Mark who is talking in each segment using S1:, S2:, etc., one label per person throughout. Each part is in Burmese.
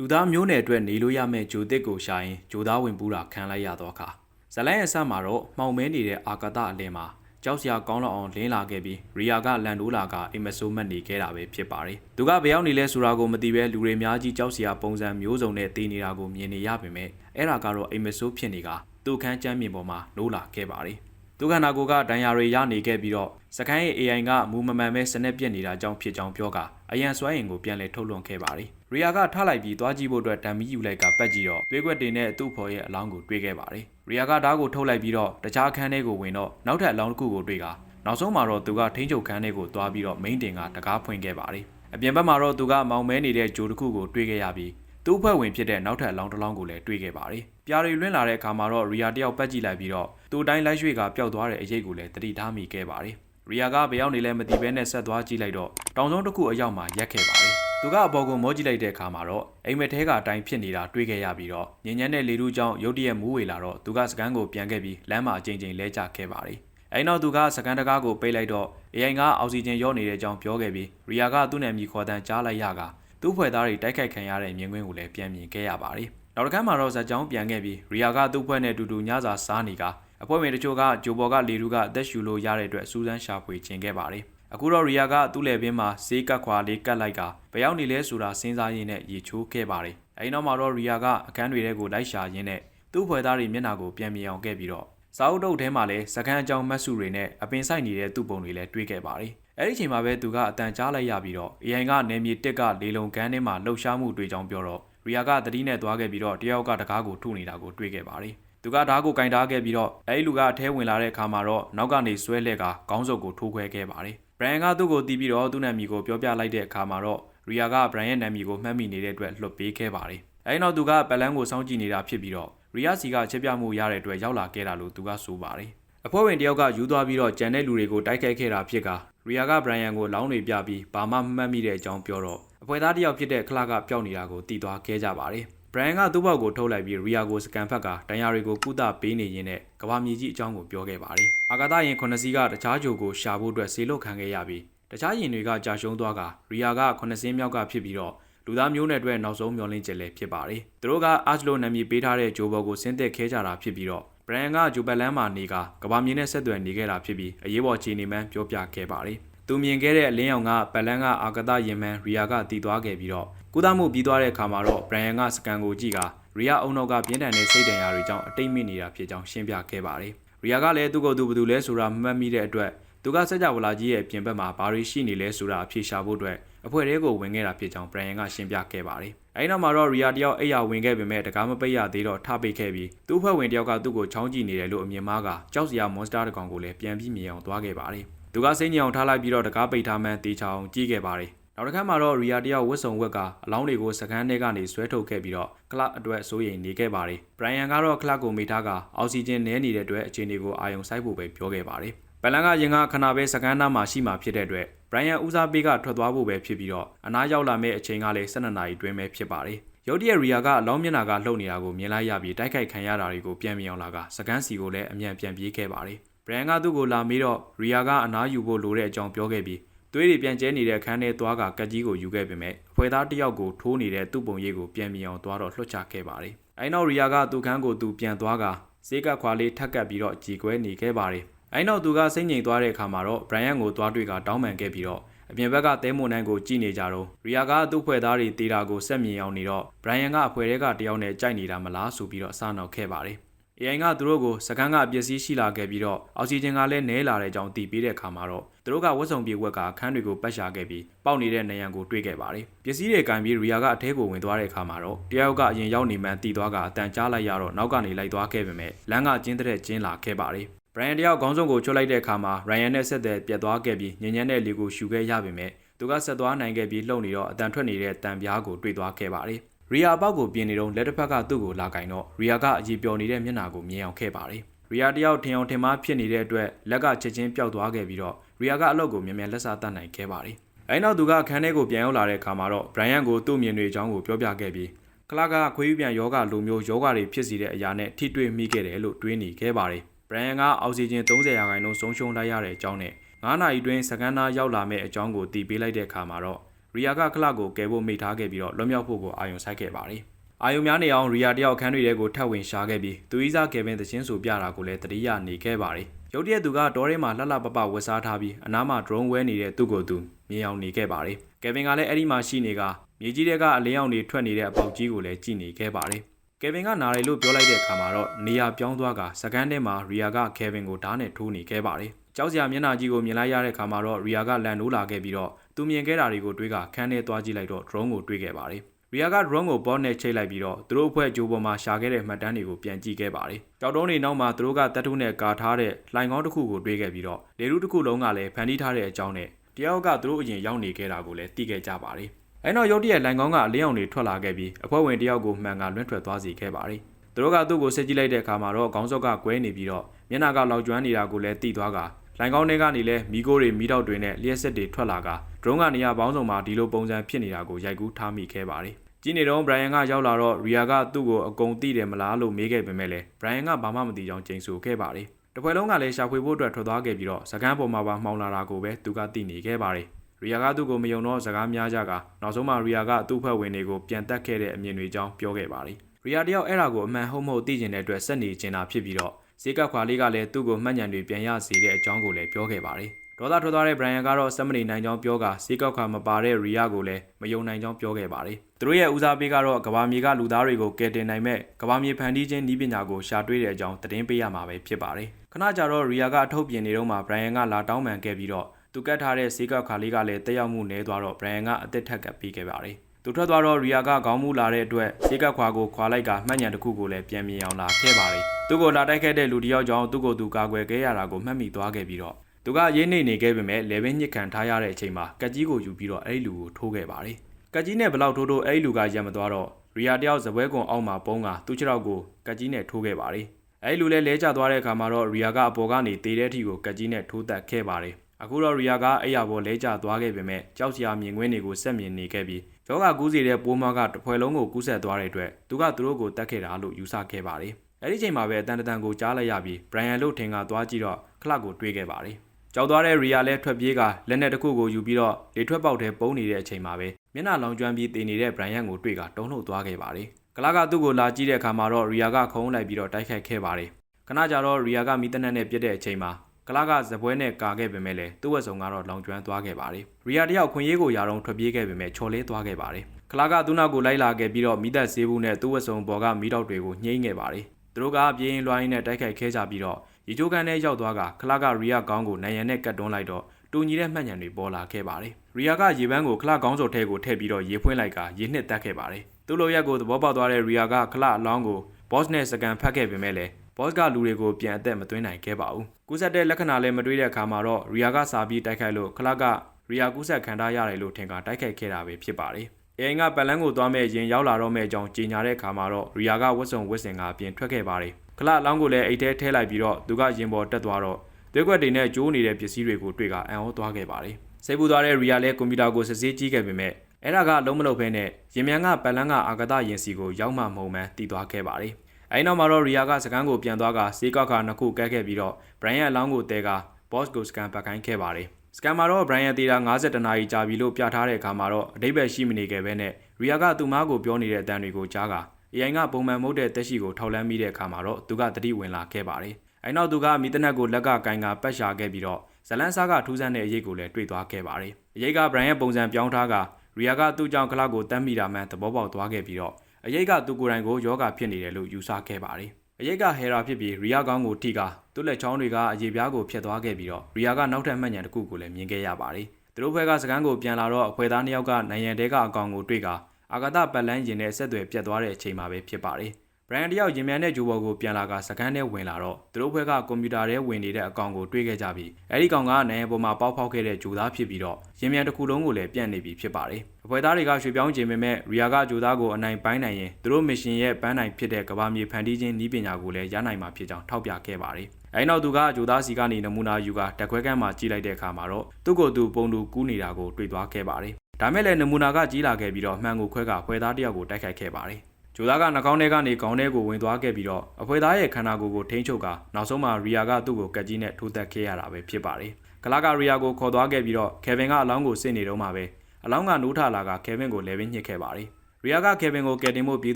S1: လူသားမျိုးနယ်အတွက်နေလို့ရမယ့်ဂျိုတစ်ကိုရှာရင်ဂျိုသားဝင်ပူးတာခံလိုက်ရတော့ခါဇလိုင်းရဲ့ဆက်မှာတော့မှောင်မဲနေတဲ့အာကာသအလင်းမှာကြောက်စရာကောင်းလောက်အောင်လင်းလာခဲ့ပြီးရီယာကလန်ဒိုလာကအိမ်မဆိုးမက်နေခဲ့တာပဲဖြစ်ပါတယ်သူကဘယ်ရောက်နေလဲဆိုတာကိုမသိပဲလူတွေအများကြီးကြောက်စရာပုံစံမျိုးစုံနဲ့တည်နေတာကိုမြင်နေရပေမဲ့အဲ့ဒါကတော့အိမ်မဆိုးဖြစ်နေကသူ့ခန်းကျမ်းမြေပေါ်မှာနိုးလာခဲ့ပါတယ်သူခန္ဓာကိုယ်ကဒဏ်ရာတွေရနေခဲ့ပြီးတော့စကိုင်းရဲ့ AI ကမူမမှန်ပဲစနက်ပြက်နေတာကြောင့်ဖြစ်ကြောင်းပြောကအရန်စွမ်းရင်ကိုပြန်လဲထုတ်လွှင့်ခဲ့ပါတယ်။ ရီယာကထလိုက်ပြီးသွားကြည့်ဖို့အတွက်တံမီယူလိုက်ကပတ်ကြည့်တော့သွေးကွက်တင်နဲ့သူ့ဖော်ရဲ့အလောင်းကိုတွေ့ခဲ့ပါတယ်။ရီယာကဓာတ်ကိုထုတ်လိုက်ပြီးတော့တခြားခန်းထဲကိုဝင်တော့နောက်ထပ်အလောင်းတစ်ခုကိုတွေ့ကနောက်ဆုံးမှာတော့သူကထိန်းချုပ်ခန်းထဲကိုသွားပြီးတော့မိန်တင်ကတကားဖွင့်ခဲ့ပါတယ်။အပြင်ဘက်မှာတော့သူကမောင်မဲနေတဲ့ဂျိုတစ်ခုကိုတွေ့ခဲ့ရပြီးသူ့ဖွဲ့ဝင်ဖြစ်တဲ့နောက်ထပ်အလောင်းတစ်လောင်းကိုလည်းတွေ့ခဲ့ပါတယ်။ပြာတွေလွင့်လာတဲ့အခါမှာတော့ရီယာတယောက်ပတ်ကြည့်လိုက်ပြီးတော့သူ့တိုင်းလိုက်ရွှေ့ကပျောက်သွားတဲ့အရေးကိုလည်းတတိထားမိခဲ့ပါတယ်။ရီယာကဘယ်ရောက်နေလဲမသိဘဲနဲ့ဆက်သွားကြည့်လိုက်တော့တောင်စုံတစ်ခုအရောက်မှာရက်ခဲ့ပါတယ်။ သူကအပေါ်ကိုမောကြည့်လိုက်တဲ့အခါမှာတော့အိမ်မက်ထဲကအတိုင်းဖြစ်နေတာတွေ့ခဲ့ရပြီးတော့ညဉ့်ညံတဲ့လေထူးကြောင့်ရုတ်တရက်မူးဝေလာတော့သူကစကန်ကိုပြန်ခဲ့ပြီးလမ်းမှာအချိန်ချင်းလဲကျခဲ့ပါတယ်။အဲ့နောက်သူကစကန်တကားကိုပိတ်လိုက်တော့ AI ကအောက်ဆီဂျင်ရော့နေတဲ့အကြောင်းပြောခဲ့ပြီးရီယာကသူ့နာမည်ခေါ်တန်းကြားလိုက်ရကသူ့ဖွဲ့သားတွေတိုက်ခိုက်ခံရတဲ့မြင်ကွင်းကိုလည်းပြန်မြင်ခဲ့ရပါတယ်။နောက်တစ်ခါမှတော့ဇက်ကြောင်းပြန်ခဲ့ပြီးရီယာကသူ့ဖွဲ့နဲ့အတူတူညစာစားနေကအဖွဲ့ဝင်တချို့ကဂျိုဘော်ကလေလူကအသက်ရှူလို့ရတဲ့အတွက်စူးစမ်းရှာဖွေခြင်းခဲ့ပါတယ်။ အခုတော့ရီယာကသူ့လယ်ပင်မှာဈေးကတ်ခွာလေးကတ်လိုက်ကဘယ်ရောက်နေလဲဆိုတာစဉ်းစားရင်းနဲ့ရေချိုးခဲ့ပါတယ်။အဲဒီနောက်မှာတော့ရီယာကအခန်းတွေထဲကိုလိုက်ရှာရင်းနဲ့သူ့ဖွဲ့သားတွေမျက်နှာကိုပြန်မြင်အောင်ခဲ့ပြီးတော့စာအုပ်တုပ်ထဲမှာလည်းစကန်အကြောင်းမတ်စုတွေနဲ့အပင်ဆိုင်နေတဲ့သူ့ပုံတွေလည်းတွေ့ခဲ့ပါတယ်။အဲဒီချိန်မှာပဲသူကအတန်ကြားလိုက်ရပြီးတော့ AI ကနေမြေတက်ကလေလုံကန်းထဲမှာလှုပ်ရှားမှုတွေ့ကြောင်းပြောတော့ရီယာကတတိနဲ့သွားခဲ့ပြီးတော့တယောက်ကတကားကိုထုနေတာကိုတွေ့ခဲ့ပါတယ်။သူကဓာတ်ကိုကင်ထားခဲ့ပြီးတော့အဲဒီလူကအထဲဝင်လာတဲ့အခါမှာတော့နောက်ကနေဆွဲလက်ကခေါင်းစုပ်ကိုထိုးခွဲခဲ့ပါတယ်။ ဘရန်ကသူ့ကိုတီးပြီးတော့သူ့နာမည်ကိုပြောပြလိုက်တဲ့အခါမှာတော့ရီယာကဘရန်ရဲ့နာမည်ကိုမှတ်မိနေတဲ့အတွက်လွတ်ပေးခဲ့ပါတယ်။အဲဒီနောက်သူကပလန်ကိုစောင့်ကြည့်နေတာဖြစ်ပြီးတော့ရီယာစီကချက်ပြမှုရတဲ့အတွက်ရောက်လာခဲ့တာလို့သူကဆိုပါတယ်။အဖွဲ့ဝင်တယောက်ကယူသွားပြီးတော့ကြံတဲ့လူတွေကိုတိုက်ခိုက်ခဲ့တာဖြစ်ကရီယာကဘရန်ယန်ကိုလောင်းတွေပြပြီးဘာမှမမှတ်မိတဲ့အကြောင်းပြောတော့အဖွဲ့သားတယောက်ဖြစ်တဲ့ခလာကပျောက်နေတာကိုတည်သွားခဲ့ကြပါတယ်။ ဘရန်ကသူ့ဘောက်ကိုထုတ်လိုက်ပြီးရီယာကိုစကန်ဖက်ကတန်ရာတွေကိုကုသပေးနေရင်းနဲ့ကဘာမြေကြီးအကြောင်းကိုပြောခဲ့ပါတယ်။အာကာသရင်ခုနှစ်စီးကတခြားဂျိုကိုရှာဖို့အတွက်ဆေလွတ်ခံခဲ့ရပြီးတခြားရင်တွေကကြာရှုံးသွားကရီယာကခုနှစ်စင်းမြောက်ကဖြစ်ပြီးတော့လူသားမျိုးနွယ်အတွက်နောက်ဆုံးမျောလင့်ချက်လည်းဖြစ်ပါတယ်။သူတို့ကအာချ်လိုနာမည်ပေးထားတဲ့ဂျိုဘော်ကိုဆင်းသက်ခဲကြတာဖြစ်ပြီးတော့ဘရန်ကဂျိုဘက်လန်မှာနေကကဘာမြေနဲ့ဆက်သွယ်နေခဲ့တာဖြစ်ပြီးအရေးပေါ်ခြေနေမှန်းပြောပြခဲ့ပါတယ်။သူမြင်ခဲ့တဲ့အလင်းရောင်ကပလန်ကအာကသရင်မှန်ရီယာကတည်သွားခဲ့ပြီးတော့ ကုသမှုပြီးသွားတဲ့အခါမှာတော့ဘရန်ကစကန်ကိုကြည့်ကရီယာအုံနောက်ကပြင်းထန်တဲ့စိတ်ဒဏ်ရာတွေကြောင့်အတိတ်မိနေတာဖြစ်ကြောင်းရှင်းပြခဲ့ပါတယ်။ရီယာကလည်းသူ့ကိုယ်သူဘယ်သူလဲဆိုတာမမှတ်မိတဲ့အတွက်သူကစက်ကြဝဠာကြီးရဲ့ပြင်ဘက်မှာဘာတွေရှိနေလဲဆိုတာအဖြေရှာဖို့အတွက်အဖွဲ့ထဲကိုဝင်ခဲ့တာဖြစ်ကြောင်းဘရန်ကရှင်းပြခဲ့ပါတယ်။အဲဒီနောက်မှာတော့ရီယာတယောက်အိယာဝင်ခဲ့ပေမဲ့တကားမပိတ်ရသေးတော့ထပိတ်ခဲ့ပြီးသူ့ဖွဲ့ဝင်တယောက်ကသူ့ကိုချောင်းကြည့်နေတယ်လို့အမြင်မှားကကြောက်စရာမွန်စတာတစ်ကောင်ကိုလည်းပြန်ပြီးမြင်အောင်သွားခဲ့ပါတယ်။သူကစိတ်ညစ်အောင်ထားလိုက်ပြီးတော့တကားပိတ်ထားမှန်းတေချောင်ကြည့်ခဲ့ပါတယ်။ နောက်တစ်ခါမှာတော့ရီယာတယောက်ဝတ်စုံဝက်ကအလောင်းတွေကိုစကန်ထဲကနေဆွဲထုတ်ခဲ့ပြီးတော့ကလပ်အတွက်စိုးရိမ်နေခဲ့ပါတယ်။ဘရိုင်ယန်ကတော့ကလပ်ကိုမိထားကအောက်ဆီဂျင်နည်းနေတဲ့အတွက်အခြေအနေကိုအာရုံစိုက်ဖို့ပဲပြောခဲ့ပါတယ်။ပလန်ကရင်ကခဏပဲစကန်သားမှာရှိမှဖြစ်တဲ့အတွက်ဘရိုင်ယန်ဦးစားပေးကထွက်သွားဖို့ပဲဖြစ်ပြီးတော့အနားရောက်လာမယ့်အချိန်ကလည်း12နာရီတွင်းပဲဖြစ်ပါတယ်။ရုတ်တရက်ရီယာကအလောင်းမျက်နှာကလှုပ်နေတာကိုမြင်လိုက်ရပြီးတိုက်ခိုက်ခံရတာတွေကိုပြန်မြင်အောင်လာကစကန်စီကိုလည်းအမြန်ပြန်ပြေးခဲ့ပါတယ်။ဘရန်ကသူ့ကိုလာမေးတော့ရီယာကအနားယူဖို့လိုတဲ့အကြောင်းပြောခဲ့ပြီး သွေးတွေပြန်ကျဲနေတဲ့အခန်းထဲသွားကကက်ကြီးကိုယူခဲ့ပေမဲ့အဖွဲ့သားတစ်ယောက်ကိုထိုးနေတဲ့သူ့ပုံရိပ်ကိုပြန်မြင်အောင်သွားတော့လွှတ်ချခဲ့ပါတယ်။အဲနောက်ရီယာကသူ့ခန်းကိုသူပြန်သွားကဈေးကခွာလေးထက်ကပ်ပြီးတော့ကြည်ကွဲနေခဲ့ပါတယ်။အဲနောက်သူကစိတ်ငြိမ်သွားတဲ့အခါမှာတော့ဘရန်ယန်ကိုသွားတွေ့ကတောင်းပန်ခဲ့ပြီးတော့အပြင်ဘက်ကတဲမွန်နန်းကိုကြည့်နေကြတော့ရီယာကသူ့ဖွဲ့သားတွေတေးတာကိုဆက်မြင်အောင်နေတော့ဘရန်ယန်ကအဖွဲထဲကတယောက်နဲ့ကြိုက်နေတာမလားဆိုပြီးတော့အဆနောက်ခဲ့ပါတယ်။ AI ကသူတို့ကိုစကန်ကပစ္စည်းရှိလာခဲ့ပြီးတော့အောက်ဆီဂျင်ကလည်းနည်းလာတဲ့အကြောင်းသိပေးတဲ့အခါမှာတော့သူတို့ကဝတ်စုံပြေဝက်ကခန်းတွေကိုပတ်ရှာခဲ့ပြီးပေါက်နေတဲ့နေရန်ကိုတွေ့ခဲ့ပါတယ်။ပစ္စည်းတွေကင်ပြီးရီယာကအထဲကိုဝင်သွားတဲ့အခါမှာတော့တယောက်ကအရင်ရောက်နေမှန်းတီသွားကအတန်ကြားလိုက်ရတော့နောက်ကနေလိုက်သွားခဲ့ပေမဲ့လမ်းကကျင်းတဲ့ကျင်းလာခဲ့ပါတယ်။ဘရန်တယောက်ခေါင်းစုံကိုချွတ်လိုက်တဲ့အခါမှာရိုင်ယန်နဲ့ဆက်တဲ့ပြတ်သွားခဲ့ပြီးညဉ့်ညံ့တဲ့လေကိုရှူခဲ့ရပေမဲ့သူကဆက်သွားနိုင်ခဲ့ပြီးလှုပ်နေတော့အတန်ထွက်နေတဲ့တံပြားကိုတွေ့သွားခဲ့ပါတယ်။ ရီယာပေါက်ကိုပြင်နေတော့လက်တစ်ဖက်ကသူ့ကိုလာကင်တော့ရီယာကအကြီးပျော်နေတဲ့မျက်နှာကိုမြင်အောင်ခဲ့ပါတယ်။ရီယာတယောက်ထင်အောင်ထင်မှားဖြစ်နေတဲ့အတွက်လက်ကချက်ချင်းပျောက်သွားခဲ့ပြီးတော့ရီယာကအလုပ်ကိုမြန်မြန်လက်စားတတ်နိုင်ခဲ့ပါတယ်။အဲနောက်သူကအခန်းထဲကိုပြန်ရောက်လာတဲ့အခါမှာတော့ဘရိုင်ယန်ကိုသူ့မြင်တွေအကြောင်းကိုပြောပြခဲ့ပြီးကလာကခွေးယူပြန်ယောဂလိုမျိုးယောဂတွေဖြစ်စီတဲ့အရာနဲ့ထိတွေ့မိခဲ့တယ်လို့တွေးနေခဲ့ပါတယ်။ဘရိုင်ယန်ကအောက်ဆီဂျင်30ရာခိုင်နှုန်းဆုံးရှုံးလိုက်ရတဲ့အကြောင်းနဲ့9နာရီတွင်စကန်သားရောက်လာမဲ့အကြောင်းကိုတည်ပေးလိုက်တဲ့အခါမှာတော့ ရီယာကခလကိုကယ်ဖို့မိထားခဲ့ပြီးတော့လွတ်မြောက်ဖို့ကိုအာရုံစိုက်ခဲ့ပါတယ်။အာယုံများနေအောင်ရီယာတယောက်ခန်းတွေထဲကိုထပ်ဝင်ရှာခဲ့ပြီးသူဤစားကယ်ဗင်သချင်းဆိုပြတာကိုလည်းတတိယနေခဲ့ပါတယ်။ရုတ်တရက်သူကတောထဲမှာလှလှပပဝက်စားထားပြီးအနားမှာ drone ဝဲနေတဲ့သူ့ကိုယ်သူမြင်အောင်နေခဲ့ပါတယ်။ကယ်ဗင်ကလည်းအဲ့ဒီမှာရှိနေကမြေကြီးတွေကအလင်းအောင်တွေထွက်နေတဲ့အပေါက်ကြီးကိုလည်းကြည့်နေခဲ့ပါတယ်။ကယ်ဗင်ကနားရီလို့ပြောလိုက်တဲ့အခါမှာတော့နေရာပြောင်းသွားကစကန်ထဲမှာရီယာကကယ်ဗင်ကိုဓာတ်နဲ့ထိုးနေခဲ့ပါတယ်။ ကြောက်စရာမျက်နှာကြီးကိုမြင်လိုက်ရတဲ့အခါမှာတော့ရီယာကလန်နိုးလာခဲ့ပြီးတော့သူမြင်ခဲ့တာတွေကိုတွေးကခန်းထဲသွားကြည့်လိုက်တော့ drone ကိုတွေးခဲ့ပါတယ်။ရီယာက drone ကိုဘော့နဲ့ချိတ်လိုက်ပြီးတော့သူတို့အဖွဲ့ဂျိုးပေါ်မှာရှာခဲ့တဲ့မှတ်တမ်းတွေကိုပြန်ကြည့်ခဲ့ပါတယ်။ကြောက်တုံးတွေနောက်မှာသူတို့ကတပ်ထုနဲ့ကာထားတဲ့လှိုင်ကောင်းတစ်ခုကိုတွေးခဲ့ပြီးတော့လေရုတစ်ခုလုံးကလည်းဖန်တီးထားတဲ့အကြောင်းနဲ့တယောက်ကသူတို့အရင်ရောက်နေခဲ့တာကိုလည်းသိခဲ့ကြပါတယ်။အဲနောက်ရုတ်တရက်လိုင်ကောင်းကအလင်းအောင်တွေထွက်လာခဲ့ပြီးအဖွဲ့ဝင်တယောက်ကိုမှန်ကလွင့်ထွက်သွားစေခဲ့ပါတယ်။သူတို့ကသူ့ကိုစစ်ကြည့်လိုက်တဲ့အခါမှာတော့ခေါင်းစော့ကကွဲနေပြီးတော့မျက်နှာကလောက်ကျွမ်းနေတာကိုလည်းသိသွားက လိုင်ကောင်းတွေကနေလည်းမီးကိုတွေမီးတောက်တွေနဲ့လျှက်စစ်တွေထွက်လာကဒရုန်းကနေရာပေါင်းစုံမှာဒီလိုပုံစံဖြစ်နေတာကိုရိုက်ကူးထားမိခဲ့ပါတယ်။ကြီးနေတော့ဘရိုင်ယန်ကရောက်လာတော့ရီယာကသူ့ကိုအကုန်သိတယ်မလားလို့မေးခဲ့ပေမဲ့လည်းဘရိုင်ယန်ကဘာမှမသိကြောင်းကြိမ်ဆိုခဲ့ပါတယ်။တစ်ဖွဲ့လုံးကလည်းရှာဖွေဖို့အတွက်ထွက်သွားခဲ့ပြီးတော့စကန်းပေါ်မှာပါမှောင်လာတာကိုပဲသူကသိနေခဲ့ပါတယ်။ရီယာကသူ့ကိုမယုံတော့စကားများကြကနောက်ဆုံးမှရီယာကသူ့ဖွဲ့ဝင်တွေကိုပြန်တက်ခဲ့တဲ့အမြင်တွေကြောင်းပြောခဲ့ပါတယ်။ရီယာတယောက်အဲ့ဒါကိုအမှန်ဟုတ်မဟုတ်သိကျင်တဲ့အတွက်စက်နေကျင်တာဖြစ်ပြီးတော့ ဈေးကခွာလေးကလည်းသူ့ကိုမှတ်ညံတွေပြန်ရစေတဲ့အကြောင်းကိုလည်းပြောခဲ့ပါတယ်။ဒေါသထွက်သွားတဲ့ဘရိုင်ယန်ကတော့စက်မနေနိုင်ကြောင်းပြောကဈေးကောက်ခွာမပါတဲ့ရီယာကိုလည်းမယုံနိုင်ကြောင်းပြောခဲ့ပါတယ်။သူတို့ရဲ့ဦးစားပေးကတော့ကဘာမြေကလူသားတွေကိုကယ်တင်နိုင်မဲ့ကဘာမြေဖန်တီးခြင်းနည်းပညာကိုရှာတွေ့တဲ့အကြောင်းသတင်းပေးရမှာပဲဖြစ်ပါတယ်။ခဏကြာတော့ရီယာကအထုတ်ပြင်နေတော့မှဘရိုင်ယန်ကလာတောင်းပန်ခဲ့ပြီးတော့သူကတ်ထားတဲ့ဈေးကောက်ခါလေးကလည်းတက်ရောက်မှုနည်းသွားတော့ဘရိုင်ယန်ကအသက်ထက်ကပ်ပေးခဲ့ပါတယ်။ သူထွက်သွားတော့ရီယာကခေါင်းမူလာတဲ့အတွက်ဈေးကပ်ခွာကိုခွာလိုက်ကမှတ်ညံတစ်ခုကိုလည်းပြန်မြင်အောင်လာခဲ့ပါတယ်။သူ့ကိုလာတိုက်ခဲ့တဲ့လူတစ်ယောက်ကြောင့်သူ့ကိုသူကာကွယ်ခဲ့ရတာကိုမှတ်မိသွားခဲ့ပြီးတော့သူကရင်းနေနေခဲ့ပေမဲ့လေဘင်းညစ်ခံထားရတဲ့အချိန်မှာကက်ကြီးကိုယူပြီးတော့အဲ့ဒီလူကိုထိုးခဲ့ပါတယ်။ကက်ကြီးနဲ့ဘလောက်ထိုးထိုးအဲ့ဒီလူကရက်မသွားတော့ရီယာတယောက်ဇပွဲကွန်အောက်မှာပုံးကသူ့ခြေထောက်ကိုကက်ကြီးနဲ့ထိုးခဲ့ပါတယ်။အဲ့ဒီလူလည်းလဲကျသွားတဲ့အခါမှာတော့ရီယာကအပေါ်ကနေတေးတဲ့အထိကိုကက်ကြီးနဲ့ထိုးတက်ခဲ့ပါတယ်။အခုတော့ရီယာကအဲ့ရပေါ်လဲကျသွားခဲ့ပေမဲ့ကြောက်စရာမြင်ကွင်းတွေကိုစက်မြင်နေခဲ့ပြီး ယောဂကူးစီတဲ့ပိုးမွားကတစ်ဖွဲလုံးကိုကူးဆက်သွားတဲ့အတွက်သူကသူတို့ကိုတတ်ခဲ့တာလို့ယူဆခဲ့ပါတယ်။အဲဒီချိန်မှာပဲအတန်တန်ကိုကြားလိုက်ရပြီးဘရိုင်ယန်လို့ထင်ကသွားကြည့်တော့ခလကိုတွေးခဲ့ပါတယ်။ကြောက်သွားတဲ့ရီယာလည်းထွက်ပြေးကလက်နဲ့တစ်ခုကိုယူပြီးတော့လေထွက်ပေါက်ထဲပုံနေတဲ့အချိန်မှာပဲမျက်နှာလောင်ကျွမ်းပြီးတည်နေတဲ့ဘရိုင်ယန်ကိုတွေ့ကတုံ့လှုပ်သွားခဲ့ပါတယ်။ကလကသူ့ကိုလာကြည့်တဲ့အခါမှာတော့ရီယာကခုံးလိုက်ပြီးတော့တိုက်ခိုက်ခဲ့ပါတယ်။ခဏကြာတော့ရီယာကမိတနက်နဲ့ပြစ်တဲ့အချိန်မှာ ကလာကဇပွဲနဲ့ကာခဲ့ပေမဲ့လည်းသူ့ဝက်ဆောင်ကတော့လောင်ကျွမ်းသွားခဲ့ပါတယ်။ရီယာတယောက်ခွင်ရေးကိုယာတော့ထွက်ပြေးခဲ့ပေမဲ့ချော်လဲသွားခဲ့ပါတယ်။ကလာကသူ့နောက်ကိုလိုက်လာခဲ့ပြီးတော့မိသက်ဆေးဘူးနဲ့သူ့ဝက်ဆောင်ပေါ်ကမိတော့တွေကိုညှိမ့်ခဲ့ပါတယ်။သူတို့ကပြင်းလွှိုင်းနဲ့တိုက်ခိုက်ခဲကြပြီးတော့ရေချိုးကန်ထဲရောက်သွားကကလာကရီယာကောင်းကိုနိုင်ရန်နဲ့ကတ်တွန်းလိုက်တော့တူညီတဲ့မှတ်ညံတွေပေါ်လာခဲ့ပါတယ်။ရီယာကရေပန်းကိုခလကောင်းစော်ထဲကိုထည့်ပြီးတော့ရေဖွင့်လိုက်ကရေနှစ်တက်ခဲ့ပါတယ်။သူ့လိုရက်ကိုသဘောပေါက်သွားတဲ့ရီယာကခလအလောင်းကိုဘော့စ်နဲ့စကန်ဖတ်ခဲ့ပေမဲ့လည်း ဘော့စ်ကလူတွေကိုပြန်အသက်မသွင်းနိုင်ခဲ့ပါဘူး။ကူးဆက်တဲ့လက္ခဏာလည်းမတွေ့တဲ့အခါမှာတော့ရီယာကစာပြီးတိုက်ခိုက်လို့ခလကရီယာကူးဆက်ခံထားရတယ်လို့ထင်ကတိုက်ခိုက်ခဲ့တာပဲဖြစ်ပါတယ်။အိမ်ကပလန်းကိုသွားမဲ့ရင်ရောက်လာတော့မဲ့အကြောင်းကြေညာတဲ့အခါမှာတော့ရီယာကဝတ်စုံဝတ်စင်ကအပြင်ထွက်ခဲ့ပါတယ်။ခလအလောင်းကိုလည်းအိတ်ထဲထဲလိုက်ပြီးတော့သူကရင်ပေါ်တက်သွားတော့သွေးကွက်တွေနဲ့ကျိုးနေတဲ့ပစ္စည်းတွေကိုတွေ့ကအံ့ဩသွားခဲ့ပါတယ်။စိတ်ပူသွားတဲ့ရီယာလည်းကွန်ပျူတာကိုစစ်ဆေးကြည့်ခဲ့ပေမဲ့အဲ့ဒါကအလုံးမလုံးဖဲနဲ့ရင်မြန်ကပလန်းကအာဂတရင်စီကိုရောက်မှမုံမှန်းတည်သွားခဲ့ပါတယ်။ အဲဒီနောက်မှာတော့ရီယာကစကန်ကိုပြန်သွားကစေးကောက်ခါနှစ်ခုကဲခဲ့ပြီးတော့ဘရိုင်ယန်အလောင်းကိုတဲကဘော့စ်ကိုစကန်ပတ်ခိုင်းခဲ့ပါတယ်။စကန်မှာတော့ဘရိုင်ယန်တေတာ50နာရီကြာပြီလို့ပြထားတဲ့အခါမှာတော့အတိတ်ပဲရှိမနေခဲ့ပဲနဲ့ရီယာကသူ့မားကိုပြောနေတဲ့အတန်တွေကိုကြားက AI ကပုံမှန်မဟုတ်တဲ့တက်ရှိကိုထောက်လန်းမိတဲ့အခါမှာတော့သူကတတိဝင်လာခဲ့ပါတယ်။အဲနောက်သူကမိတနက်ကိုလက်ကကင်ကပတ်ရှာခဲ့ပြီးတော့ဇလန်ဆာကထူးဆန်းတဲ့အရေးကိုလည်းတွေ့သွားခဲ့ပါတယ်။အရေးကဘရိုင်ရဲ့ပုံစံပြောင်းထားကရီယာကသူ့ကြောင့်ကလောက်ကိုတမ်းမိတာမှန်သဘောပေါက်သွားခဲ့ပြီးတော့ အရေးကသူကိုယ်တိုင်ကိုယောဂဖြစ်နေတယ်လို့ယူဆခဲ့ပါတယ်။အရေးကဟေရာဖြစ်ပြီးရီယာကောင်းကိုထိကသူ့လက်ချောင်းတွေကအရေးပြားကိုဖျက်သွားခဲ့ပြီးတော့ရီယာကနောက်ထပ်မှတ်ညံတစ်ခုကိုလည်းမြင်ခဲ့ရပါတယ်။သူတို့ဘက်ကစကန်းကိုပြန်လာတော့အဖွဲသားနှစ်ယောက်ကနိုင်ရန်တဲကအကောင်ကိုတွေ့ကအာဂတပတ်လန်းရင်နဲ့ဆက်သွယ်ပြတ်သွားတဲ့အချိန်မှာပဲဖြစ်ပါတယ်။ ဘရန်တယောက်ရင်မြန်တဲ့ဂျိုဘော်ကိုပြန်လာကစကန်ထဲဝင်လာတော့သူတို့ဘက်ကကွန်ပျူတာထဲဝင်နေတဲ့အကောင်ကိုတွေ့ခဲ့ကြပြီးအဲဒီကောင်ကနိုင်ပေါ်မှာပေါက်ဖောက်ခဲ့တဲ့ဂျိုသားဖြစ်ပြီးတော့ရင်မြန်တစ်ခုလုံးကိုလည်းပြန့်နေပြီဖြစ်ပါတယ်။အဖွဲသားတွေကရွှေပြောင်းခြင်းပေမဲ့ရီယာကဂျိုသားကိုအနိုင်ပိုင်းနိုင်ရင်သူတို့မစ်ရှင်ရဲ့ပန်းနိုင်ဖြစ်တဲ့ကဘာမြေဖန်တီးခြင်းနည်းပညာကိုလည်းရနိုင်မှာဖြစ်ကြောင်းထောက်ပြခဲ့ပါတယ်။အဲဒီနောက်သူကဂျိုသားစီကနေနမူနာယူကတက်ခွဲကန်းမှာကြည့်လိုက်တဲ့အခါမှာတော့သူ့ကိုယ်သူပုံတူကူးနေတာကိုတွေ့သွားခဲ့ပါတယ်။ဒါမဲ့လည်းနမူနာကကြီးလာခဲ့ပြီးတော့မှန်ကိုခွဲကဖွဲသားတယောက်ကိုတိုက်ခိုက်ခဲ့ပါတယ်။ ဂျိုသားကနှာခေါင်းထဲကနေခေါင်းထဲကိုဝင်သွားခဲ့ပြီးတော့အဖွဲသားရဲ့ခန္ဓာကိုယ်ကိုထိန်းချုပ်ကနောက်ဆုံးမှာရီယာကသူ့ကိုကက်ကြီးနဲ့ထိုးသက်ခဲ့ရတာပဲဖြစ်ပါတယ်။ကလာကရီယာကိုခေါ်သွားခဲ့ပြီးတော့ကေဗင်ကအလောင်းကိုစစ်နေတော့မှပဲအလောင်းကနိုးထလာကကေဗင်ကိုလဲပင်ညှစ်ခဲ့ပါတယ်ရီယာကကေဗင်ကိုကယ်တင်ဖို့ပြေး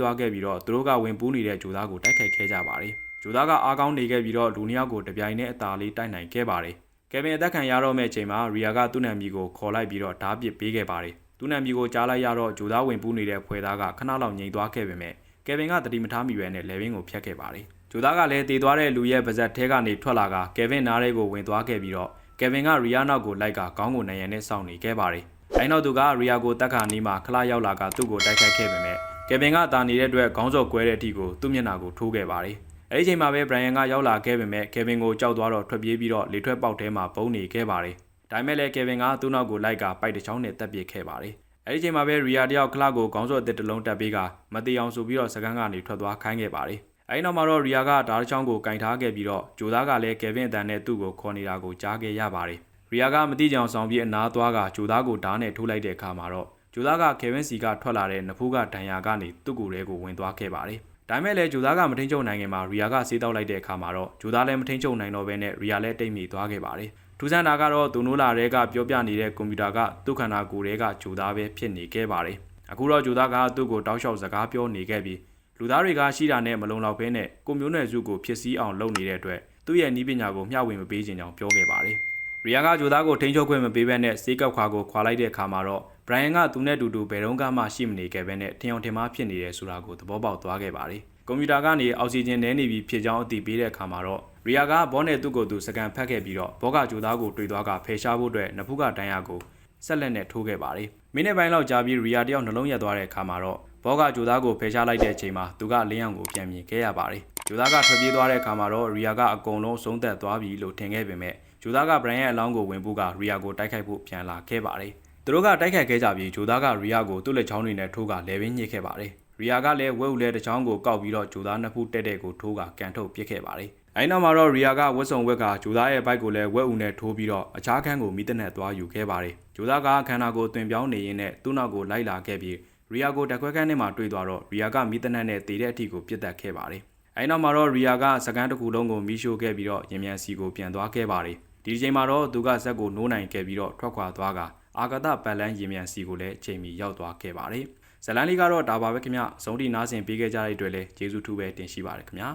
S1: သွားခဲ့ပြီးတော့သူတို့ကဝင်ပူးနေတဲ့ဂျိုသားကိုတိုက်ခိုက်ခဲ့ကြပါတယ်ဂျိုသားကအားကောင်းနေခဲ့ပြီးတော့လူနှစ်ယောက်ကိုတပြိုင်နက်အသာလေးတိုက်နိုင်ခဲ့ပါတယ်ကေဗင်အသက်ခံရတော့မဲ့အချိန်မှာရီယာကသူ့နာမည်ကိုခေါ်လိုက်ပြီးတော့ဓားပစ်ပေးခဲ့ပါတယ် သူ့နာမည်ကိုကြားလိုက်ရတော့ဂျိုသားဝင်ပူးနေတဲ့ဖွဲ့သားကခဏလောက်ငြိမ်သွားခဲ့ပေမဲ့ကယ်ဗင်ကတတိမထားမိပဲနဲ့လေဘင်းကိုဖျက်ခဲ့ပါတယ်ဂျိုသားကလည်းတည်သွားတဲ့လူရဲ့ပါဇက်ထဲကနေထွက်လာကကယ်ဗင်နားထဲကိုဝင်သွားခဲ့ပြီးတော့ကယ်ဗင်ကရီယာနောက်ကိုလိုက်ကခေါင်းကိုနရံနဲ့စောင့်နေခဲ့ပါတယ်အဲနောက်သူကရီယာကိုတက်ခါနီးမှာခလာရောက်လာကသူ့ကိုတိုက်ခိုက်ခဲ့ပေမဲ့ကယ်ဗင်ကတာနေတဲ့အတွက်ခေါင်းစော်ကွဲတဲ့အထိကိုသူ့မျက်နှာကိုထိုးခဲ့ပါတယ်အဲဒီချိန်မှာပဲဘရိုင်ယန်ကရောက်လာခဲ့ပေမဲ့ကယ်ဗင်ကိုကြောက်သွားတော့ထွက်ပြေးပြီးတော့လေထွက်ပေါက်ထဲမှာပုံနေခဲ့ပါတယ် ဒါပေမဲ့လည်းကယ်ဗင်ကသူ့နောက်ကိုလိုက်ကပိုက်တစ်ချောင်းနဲ့တက်ပစ်ခဲ့ပါတယ်အဲဒီချိန်မှာပဲရီယာတယောက်ခလာကိုခေါင်းစော်အစ်တစ်လုံးတက်ပေးကမတေအောင်ဆိုပြီးတော့စကန်ကနေထွက်သွားခိုင်းခဲ့ပါတယ်အဲဒီနောက်မှာတော့ရီယာကဓာတ်ချောင်းကိုကင်ထားခဲ့ပြီးတော့ဂျိုသားကလည်းကယ်ဗင်အတန်နဲ့သူ့ကိုခေါ်နေတာကိုကြားခဲ့ရပါတယ်ရီယာကမတိကြအောင်ဆောင်ပြီးအနားသွားကဂျိုသားကိုဓာတ်နဲ့ထိုးလိုက်တဲ့အခါမှာတော့ဂျိုသားကကယ်ဗင်စီကထွက်လာတဲ့နဖူးကဒဏ်ရာကနေသူ့ကိုယ်ထဲကိုဝင်သွားခဲ့ပါတယ်ဒါပေမဲ့လည်းဂျိုသားကမထိန်ချုပ်နိုင်ခင်မှာရီယာကဆေးတောက်လိုက်တဲ့အခါမှာတော့ဂျိုသားလည်းမထိန်ချုပ်နိုင်တော့ဘဲနဲ့ရီယာလည်းတိတ်မိသွားခဲ့ပါတယ် ထူးဆန်းတာကတော့ဒိုနိုလာရဲကပြောပြနေတဲ့ကွန်ပျူတာကသူ့ခန္ဓာကိုယ်ထဲကဂျိုသားပဲဖြစ်နေခဲ့ပါတယ်အခုတော့ဂျိုသားကသူ့ကိုတောက်လျှောက်စကားပြောနေခဲ့ပြီးလူသားတွေကရှိတာနဲ့မလုံလောက်ဘဲနဲ့ကိုမျိုးနယ်စုကိုဖြစ်စည်းအောင်လုပ်နေတဲ့အတွက်သူ့ရဲ့နီးပညာကိုမျှဝေမပေးခြင်းကြောင့်ပြောခဲ့ပါတယ်ရီယာကဂျိုသားကိုထိန်းချုပ်ခွင့်မပေးဘဲနဲ့စေးကောက်ခွာကိုခွာလိုက်တဲ့အခါမှာတော့ဘရိုင်ယန်ကသူနဲ့တူတူဘယ်တော့မှရှိမနေခဲ့ဘဲနဲ့ထင်အောင်ထင်မှားဖြစ်နေတယ်ဆိုတာကိုသဘောပေါက်သွားခဲ့ပါတယ် ကွန်ပျူတာကနေအောက်ဆီဂျင်နည်းနေပြီဖြစ်ကြောင်းအသိပေးတဲ့အခါမှာတော့ရီယာကဘောနဲ့သူ့ကိုယ်သူစကန်ဖတ်ခဲ့ပြီးတော့ဘောကဂျိုသားကိုတွေ့သွားကဖယ်ရှားဖို့အတွက်နဖူးကတန်းရကိုဆက်လက်နဲ့ထိုးခဲ့ပါတယ်မိနစ်ပိုင်းလောက်ကြာပြီးရီယာတယောက်နှလုံးရက်သွားတဲ့အခါမှာတော့ဘောကဂျိုသားကိုဖယ်ရှားလိုက်တဲ့အချိန်မှာသူကလင်းအောင်ကိုပြန်မြင်ခဲ့ရပါတယ်ဂျိုသားကထွက်ပြေးသွားတဲ့အခါမှာတော့ရီယာကအကုန်လုံးဆုံးသက်သွားပြီလို့ထင်ခဲ့ပေမဲ့ဂျိုသားကဘရန်ရဲ့အလောင်းကိုဝင်ဖို့ကရီယာကိုတိုက်ခိုက်ဖို့ပြန်လာခဲ့ပါတယ်သူတို့ကတိုက်ခိုက်ခဲ့ကြပြီးဂျိုသားကရီယာကိုသူ့လက်ချောင်းတွေနဲ့ထိုးကလဲပင်းညှစ်ခဲ့ပါတယ် ရီယာကလည်းဝဲဦးလဲတစ်ချောင်းကိုကောက်ပြီးတော့ဂျိုသားနှစ်ဖူးတက်တဲ့ကိုထိုးကကန်ထုတ်ပစ်ခဲ့ပါတယ်အဲဒီနောက်မှာတော့ရီယာကဝက်စုံဝက်ကဂျိုသားရဲ့ဘိုက်ကိုလည်းဝက်ဦးနဲ့ထိုးပြီးတော့အခြားခန်းကိုမိသက်နဲ့သွားယူခဲ့ပါတယ်ဂျိုသားကခန္ဓာကိုယ်တွင်ပြောင်းနေရင်းနဲ့သူ့နောက်ကိုလိုက်လာခဲ့ပြီးရီယာကိုတက်ခွဲခန်းထဲမှာတွေ့သွားတော့ရီယာကမိသက်နဲ့တည်တဲ့အထိကိုပြစ်တက်ခဲ့ပါတယ်အဲဒီနောက်မှာတော့ရီယာကစကန်တစ်ခုလုံးကိုမီးရှို့ခဲ့ပြီးတော့ရင်မြန်စီကိုပြန်သွားခဲ့ပါတယ်ဒီချိန်မှာတော့သူကဇက်ကိုနိုးနိုင်ခဲ့ပြီးတော့ထွက်ခွာသွားကအာဂတပတ်လန်းရင်မြန်စီကိုလည်းအချိန်မီရောက်သွားခဲ့ပါတယ် ဇလန်လေးကတော့ဒါပါပဲခင်ဗျစုံတီနားဆင်ပေးခဲ့ကြတဲ့အတွက်လည်းကျေးဇူးထူးပဲတင်ရှိပါတယ်ခင်ဗျာ